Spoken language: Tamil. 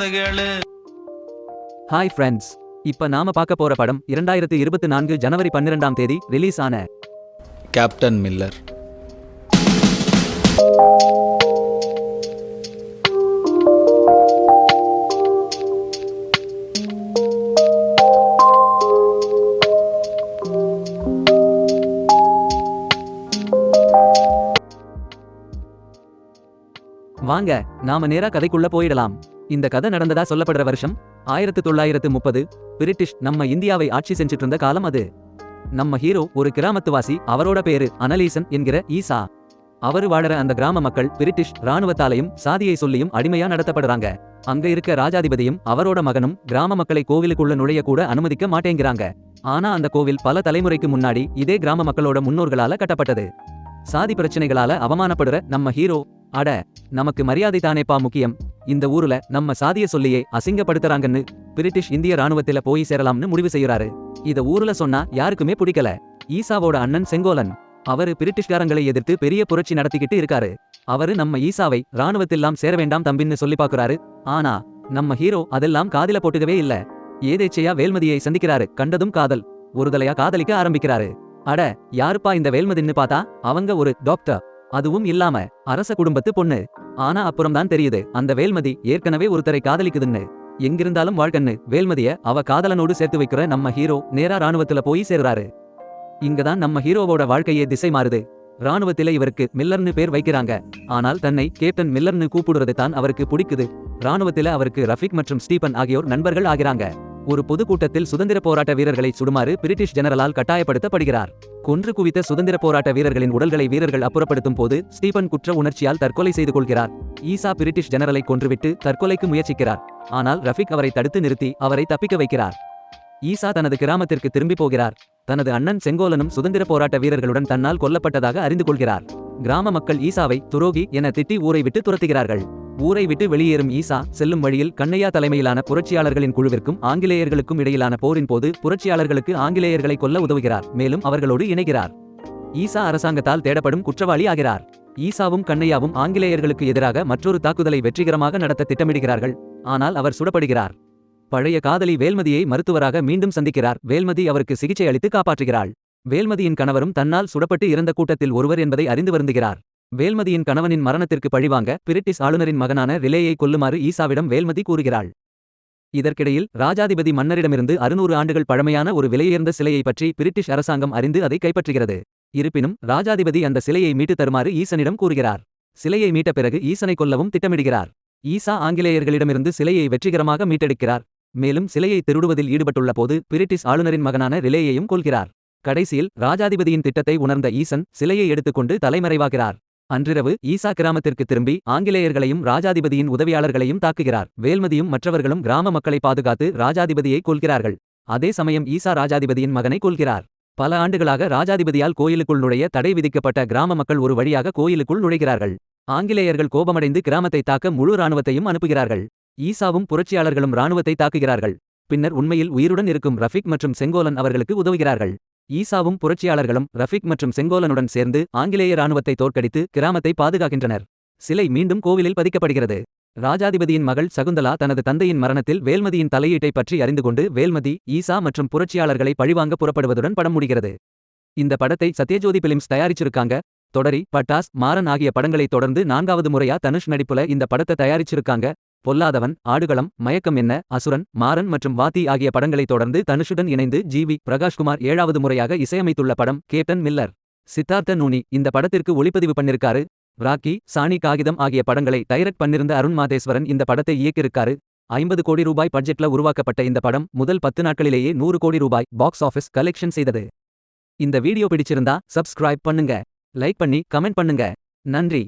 கதை கேளு. ஹாய் ஃப்ரெண்ட்ஸ் இப்ப நாம பார்க்க போற படம் இரண்டாயிரத்து இருபத்தி நான்கு ஜனவரி பன்னிரெண்டாம் தேதி ரிலீஸ் ஆன கேப்டன் மில்லர் வாங்க நாம நேரா கதைக்குள்ள போயிடலாம். இந்த கதை நடந்ததா சொல்லப்படுற வருஷம் ஆயிரத்து தொள்ளாயிரத்து முப்பது பிரிட்டிஷ் நம்ம இந்தியாவை ஆட்சி செஞ்சுட்டு இருந்த காலம் அது. நம்ம ஹீரோ ஒரு கிராமத்துவாசி அவரோட பேரு அனலீசன் என்கிற ஈசா. அவரு வாழற அந்த கிராம மக்கள் பிரிட்டிஷ் ராணுவத்தாலையும் சாதியை சொல்லியும் அடிமையா நடத்தப்படுறாங்க. அங்க இருக்க ராஜாதிபதியும் அவரோட மகனும் கிராம மக்களை கோவிலுக்குள்ள நுழைய கூட அனுமதிக்க மாட்டேங்கிறாங்க. ஆனா அந்த கோவில் பல தலைமுறைக்கு முன்னாடி இதே கிராம மக்களோட முன்னோர்களால கட்டப்பட்டது. சாதி பிரச்சனைகளால அவமானப்படுற நம்ம ஹீரோ அட நமக்கு மரியாதை தானேப்பா முக்கியம். இந்த ஊர்ல நம்ம சாதிய சொல்லியே அசிங்கப்படுத்துறாங்கன்னு பிரிட்டிஷ் இந்திய ராணுவத்தில போய் சேரலாம்னு முடிவு செய்யறாரு இத ஊர்ல சொன்னா யாருக்குமே பிடிக்கல. ஈசாவோட அண்ணன் செங்கோலன். அவரு பிரிட்டிஷ்காரங்களை எதிர்த்து பெரிய புரட்சி நடத்திக்கிட்டு இருக்காரு. அவரு நம்ம ஈசாவை ராணுவத்தெல்லாம் சேர வேண்டாம் தம்பின்னு சொல்லி பாக்குறாரு. ஆனா நம்ம ஹீரோ அதெல்லாம் காதில போட்டுக்கவே இல்ல. ஏதேச்சையா வேல்மதியை சந்திக்கிறாரு. கண்டதும் காதல். ஒருதலையா காதலிக்க ஆரம்பிக்கிறாரு. அட யாருப்பா இந்த வேல்மதின்னு பார்த்தா? அவங்க ஒரு டாக்டர். அதுவும் இல்லாம அரச குடும்பத்து பொண்ணு. ஆனா அப்புறம் தான் தெரியுது அந்த வேல்மதி ஏற்கனவே ஒருத்தரை காதலிக்குதுன்னு. எங்கிருந்தாலும் வாழ்க்கன்னு வேல்மதிய அவ காதலனோடு சேர்த்து வைக்கிற நம்ம ஹீரோ நேரா ராணுவத்துல போய் சேர்றாரு. இங்கதான் நம்ம ஹீரோவோட வாழ்க்கையே திசை மாறுது. ராணுவத்தில இவருக்கு மில்லர்னு பேர் வைக்கிறாங்க. ஆனால் தன்னை கேப்டன் மில்லர்னு கூப்பிடுறது தான் அவருக்கு பிடிக்குது. ராணுவத்தில அவருக்கு ரஃபிக் மற்றும் ஸ்டீபன் ஆகியோர் நண்பர்கள் ஆகிறாங்க. ஒரு பொதுக்கூட்டத்தில் சுதந்திர போராட்ட வீரர்களை சுடுமாறு பிரிட்டிஷ் ஜெனரலால் கட்டாயப்படுத்தப்படுகிறார். கொன்று குவித்த சுதந்திர போராட்ட வீரர்களின் உடல்களை வீரர்கள் அப்புறப்படுத்தும் போது ஸ்டீபன் குற்ற உணர்ச்சியால் தற்கொலை செய்து கொள்கிறார். ஈசா பிரிட்டிஷ் ஜெனரலை கொன்றுவிட்டு தற்கொலைக்கு முயற்சிக்கிறார். ஆனால் ரஃபிக் அவரை தடுத்து நிறுத்தி அவரை தப்பிக்க வைக்கிறார். ஈசா தனது கிராமத்திற்கு திரும்பி போகிறார். தனது அண்ணன் செங்கோலனும் சுதந்திர போராட்ட வீரர்களுடன் தன்னால் கொல்லப்பட்டதாக அறிந்து கொள்கிறார். கிராம மக்கள் ஈசாவை துரோகி என திட்டி ஊரை விட்டு துரத்துகிறார்கள். ஊரை விட்டு வெளியேறும் ஈசா செல்லும் வழியில் கண்ணையா தலைமையிலான புரட்சியாளர்களின் குழுவிற்கும் ஆங்கிலேயர்களுக்கும் இடையிலான போரின் போது புரட்சியாளர்களுக்கு ஆங்கிலேயர்களை கொல்ல உதவுகிறார். மேலும் அவர்களோடு இணைகிறார். ஈசா அரசாங்கத்தால் தேடப்படும் குற்றவாளி ஆகிறார். ஈசாவும் கண்ணையாவும் ஆங்கிலேயர்களுக்கு எதிராக மற்றொரு தாக்குதலை வெற்றிகரமாக நடத்த திட்டமிடுகிறார்கள். ஆனால் அவர் சுடப்படுகிறார். பழைய காதலி வேல்மதியை மருத்துவராக மீண்டும் சந்திக்கிறார். வேல்மதி அவருக்கு சிகிச்சை அளித்து காப்பாற்றுகிறாள். வேல்மதியின் கணவரும் தன்னால் சுடப்பட்டு இறந்த கூட்டத்தில் ஒருவர் என்பதை அறிந்து வருந்துகிறார். வேல்மதியின் கணவனின் மரணத்திற்கு பழிவாங்க பிரிட்டிஷ் ஆளுநரின் மகனான ரிலேயை கொல்லுமாறு ஈசாவிடம் வேல்மதி கூறுகிறாள். இதற்கிடையில் ராஜாதிபதி மன்னரிடமிருந்து அறுநூறு ஆண்டுகள் பழமையான ஒரு விலையுயர்ந்த சிலையை பற்றி பிரிட்டிஷ் அரசாங்கம் அறிந்து அதை கைப்பற்றுகிறது. இருப்பினும் ராஜாதிபதி அந்த சிலையை மீட்டு தருமாறு ஈசனிடம் கூறுகிறார். சிலையை மீட்ட பிறகு ஈசனை கொல்லவும் திட்டமிடுகிறார். ஈசா ஆங்கிலேயர்களிடமிருந்து சிலையை வெற்றிகரமாக மீட்டெடுக்கிறார். மேலும் சிலையை திருடுவதில் ஈடுபட்டுள்ள போது பிரிட்டிஷ் ஆளுநரின் மகனான ரிலேயையும் கொள்கிறார் கடைசியில் ராஜாதிபதியின் திட்டத்தை உணர்ந்த ஈசன் சிலையை எடுத்துக்கொண்டு தலைமறைவாகிறார். அன்றிரவு ஈசா கிராமத்திற்கு திரும்பி ஆங்கிலேயர்களையும் ராஜாதிபதியின் உதவியாளர்களையும் தாக்குகிறார். வேல்மதியும் மற்றவர்களும் கிராம மக்களை பாதுகாத்து ராஜாதிபதியை கொல்கிறார்கள். அதே சமயம் ஈசா ராஜாதிபதியின் மகனை கொல்கிறார். பல ஆண்டுகளாக ராஜாதிபதியால் கோயிலுக்குள் நுழைய தடை விதிக்கப்பட்ட கிராம மக்கள் ஒரு வழியாக கோயிலுக்குள் நுழைகிறார்கள். ஆங்கிலேயர்கள் கோபமடைந்து கிராமத்தை தாக்க முழு ராணுவத்தையும் அனுப்புகிறார்கள். ஈசாவும் புரட்சியாளர்களும் இராணுவத்தை தாக்குகிறார்கள். பின்னர் உண்மையில் உயிருடன் இருக்கும் ரஃபிக் மற்றும் செங்கோலன் அவர்களுக்கு உதவுகிறார்கள். ஈசாவும் புரட்சியாளர்களும் ரஃபிக் மற்றும் செங்கோலனுடன் சேர்ந்து ஆங்கிலேய ராணுவத்தை தோற்கடித்து கிராமத்தை பாதுகாக்கின்றனர். சிலை மீண்டும் கோவிலில் பதிக்கப்படுகிறது. ராஜாதிபதியின் மகள் சகுந்தலா தனது தந்தையின் மரணத்தில் வேல்மதியின் தலையீட்டை பற்றி அறிந்து கொண்டு வேல்மதி ஈசா மற்றும் புரட்சியாளர்களை பழிவாங்க புறப்படுவதுடன் படம் முடிகிறது. இந்த படத்தை சத்யஜோதி பிலிம்ஸ் தயாரிச்சிருக்காங்க. தொடரி பட்டாஸ் மாறன் ஆகிய படங்களை தொடர்ந்து நான்காவது முறையா தனுஷ் நடிப்புல இந்த படத்தை தயாரிச்சிருக்காங்க. பொல்லாதவன் ஆடுகளம் மயக்கம் என்ன அசுரன் மாறன் மற்றும் வாத்தி ஆகிய படங்களை தொடர்ந்து தனுஷுடன் இணைந்து ஜிவி பிரகாஷ்குமார் ஏழாவது முறையாக இசையமைத்துள்ள படம் கேப்டன் மில்லர். சித்தார்த்த நூனி இந்த படத்திற்கு ஒளிப்பதிவு பண்ணிருக்காரு? ராக்கி சாணி காகிதம் ஆகிய படங்களை டைரக்ட் பண்ணிருந்த அருண் மாதேஸ்வரன் இந்த படத்தை இயக்கியிருக்காரு. ஐம்பது கோடி ரூபாய் பட்ஜெட்ல உருவாக்கப்பட்ட இந்த படம் முதல் பத்து நாட்களிலேயே நூறு கோடி ரூபாய் பாக்ஸ் ஆஃபீஸ் கலெக்ஷன் செய்தது. இந்த வீடியோ பிடிச்சிருந்தா சப்ஸ்கிரைப் பண்ணுங்க லைக் பண்ணி கமெண்ட் பண்ணுங்க. நன்றி.